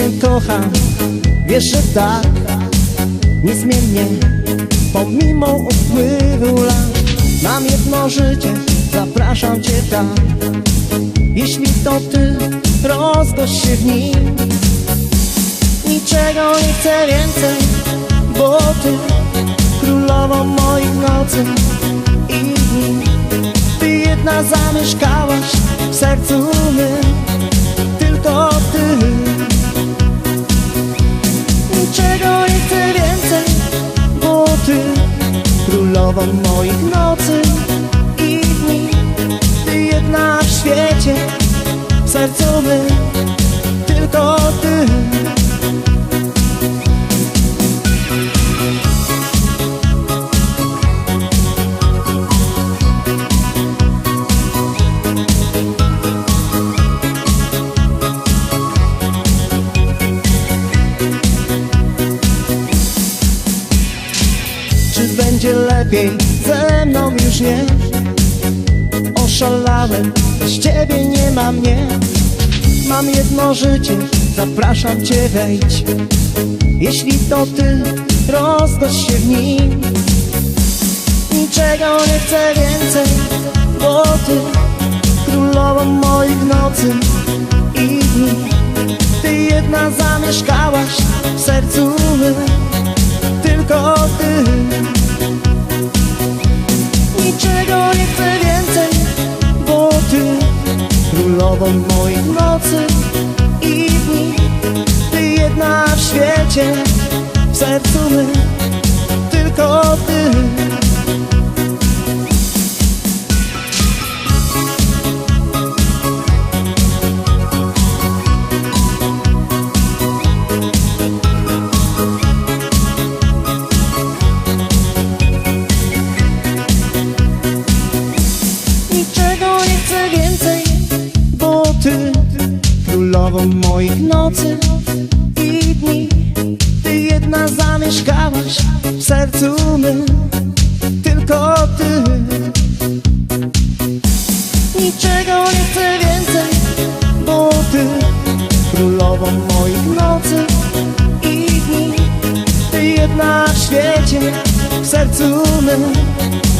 Cię kocham, wiesz, że tak Niezmiennie, pomimo upływu lat Mam jedno życie, zapraszam Cię tak Jeśli to Ty, rozgość się w nim. Niczego nie chcę więcej, bo Ty Królową moich nocy i dni. Ty jedna zamieszkałaś w sercu Królową moich nocy będzie lepiej ze mną już nie? Oszalałem, bez ciebie nie ma mnie. Mam jedno życie, zapraszam cię wejdź. Jeśli to ty, rozgość się w nim. Niczego nie chcę więcej, bo ty Królową moich nocy i dni. Ty jedna zamieszkałaś Królową moich nocy i dni Ty jedna w świecie, w sercu ty Królową moich nocy. I dni Ty jedna zamieszkałaś w sercu mym. Tylko ty. Niczego nie chcę więcej, bo ty Królową moich nocy. I dni Ty jedna w świecie, w sercu ty